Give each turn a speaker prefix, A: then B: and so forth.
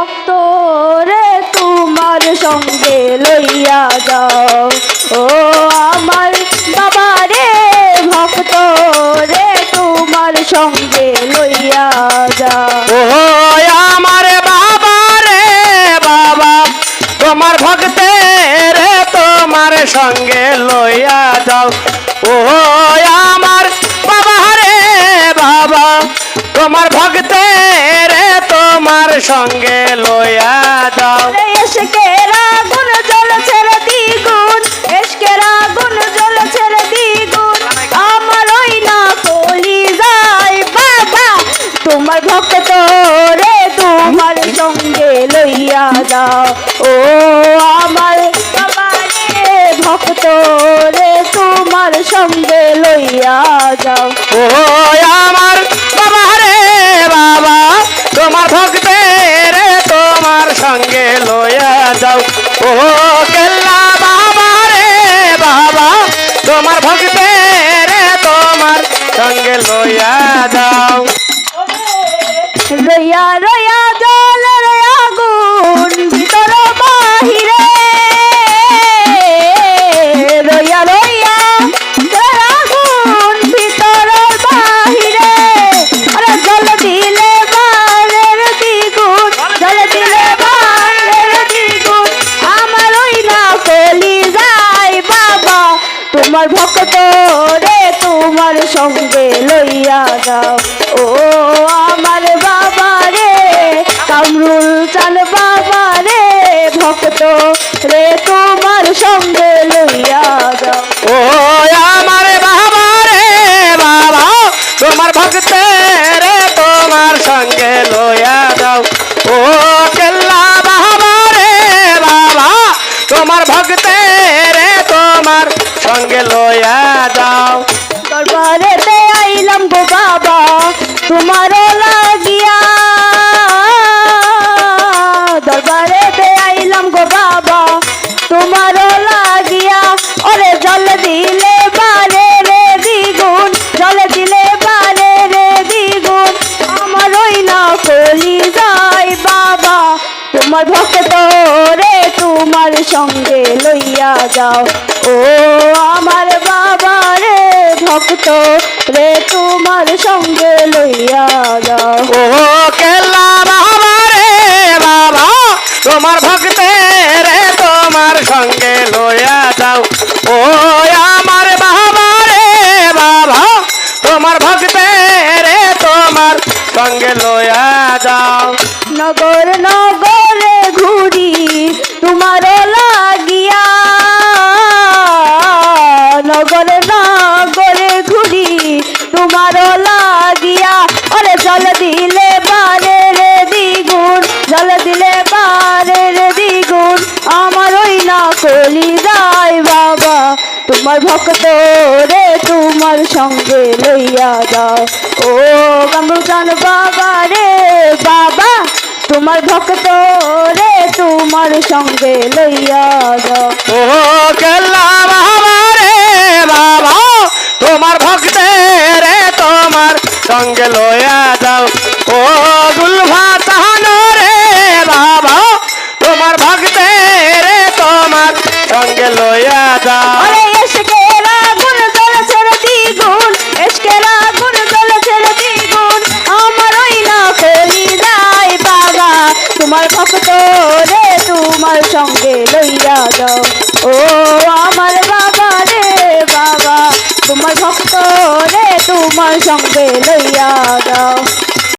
A: ভক্ত রে তোমার সঙ্গে লইয়া যাও। ও আমার বাবা রে, ভক্ত রে তোমার সঙ্গে লইয়া যাও।
B: ও আমার বাবা রে, বাবা, তোমার ভক্তের তোমার সঙ্গে লইয়া যাও। ও সঙ্গে লইয়া যাও
A: এসকের আগুন জ্বলছে রে দ্বিগুণ। এসকের আগুন জ্বলছে রে দ্বিগুণ। আমার ওই না কলি যায় বাবা। তোমার ভক্ত রে তোমার সঙ্গে লইয়া যাও। ও আমার ভক্ত রে তোমার সঙ্গে লইয়া যাও।
B: ও আমার ও কেল্লা বাবা রে বাবা তোমার ভক্তের তোমার সঙ্গে লইয়া যাও
A: রইয়া লইয়া যাও। ও আমার বাবা রে কামরুল চান বাবা রে ভক্ত রে তোমার সঙ্গে লইয়া যাও।
B: ও আমার বাবা রে বাবা, তোমার ভক্তের তোমার সঙ্গে লইয়া যাও। ও কেল্লা বাবা রে বাবা, তোমার ভক্তের তোমার সঙ্গে লইয়া যাও।
A: দরবারেতে আইলাম গো বাবা তোমার লাগিয়া। দরবারেতে আইলাম গো বাবা তোমার লাগিয়া। ওরে জল দিলে রে দিলে রে আমার ওই যায় বাবা, তোমার ভক্ত রে, তোমার সঙ্গে লইয়া যাও। ও রে তোমার সঙ্গে লইয়া যাও।
B: ও কেল্লা
A: ভক্ত রে তোমার সঙ্গে লইয়া যাও। ও গামরুচান বাবা রে বাবা, তোমার ভক্ত রে তোমার সঙ্গে লইয়া যাও।
B: ও কেল্লা বাবা রে বাবা, তোমার ভক্তের তোমার সঙ্গে লইয়া যাও। ও তাহানো রে বাবা, তোমার ভক্তের তোমার সঙ্গে লইয়া যাও।
A: তোমার সঙ্গে লইয়া যাও